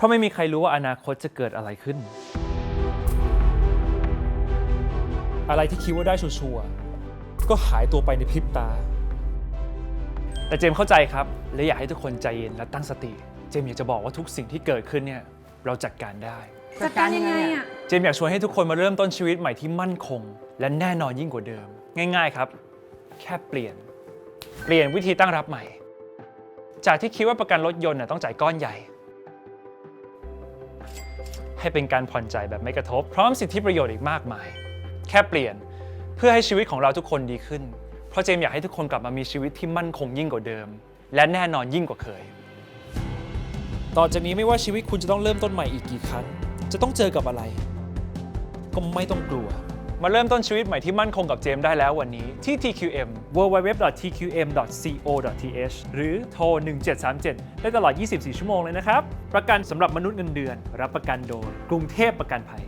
เพราะไม่มีใครรู้ว่าอนาคตจะเกิดอะไรขึ้น อะไรที่คิดว่าได้ชัวร์ๆก็หายตัวไปในพริบตา แต่เจมส์เข้าใจครับ และอยากให้ทุกคนใจเย็นและตั้งสติ เจมส์อยากจะบอกว่าทุกสิ่งที่เกิดขึ้นเนี่ยเราจัดการได้ จัดการยังไงอะ เจมส์อยากชวนให้ทุกคนมาเริ่มต้นชีวิตใหม่ที่มั่นคง และแน่นอนยิ่งกว่าเดิม ง่าย ๆครับ แค่เปลี่ยน เปลี่ยนวิธีตั้งรับใหม่ จากที่คิดว่าประกันรถยนต์น่ะต้องจ่ายก้อนใหญ่ ให้เป็นการผ่อนจ่ายแบบไม่กระทบ พร้อมสิทธิประโยชน์อีกมากมาย แค่เปลี่ยนเพื่อให้ชีวิตของเราทุกคนดีขึ้น เพราะเจมอยากให้ทุกคนกลับมามีชีวิตที่มั่นคงยิ่งกว่าเดิม และแน่นอนยิ่งกว่าเคย ต่อจากนี้ไม่ว่าชีวิตคุณจะต้องเริ่มต้นใหม่อีกกี่ครั้ง จะต้องเจอกับอะไร ก็ไม่ต้องกลัว มาเริ่มต้นชีวิตใหม่ที่มั่นคงกับเจมส์ได้แล้ววันนี้ที่ TQM www.tqm.co.th หรือโทร 1737 ได้ตลอด 24 ชั่วโมงเลยนะครับ ประกันสำหรับมนุษย์เงินเดือน รับประกันโดยกรุงเทพประกันภัย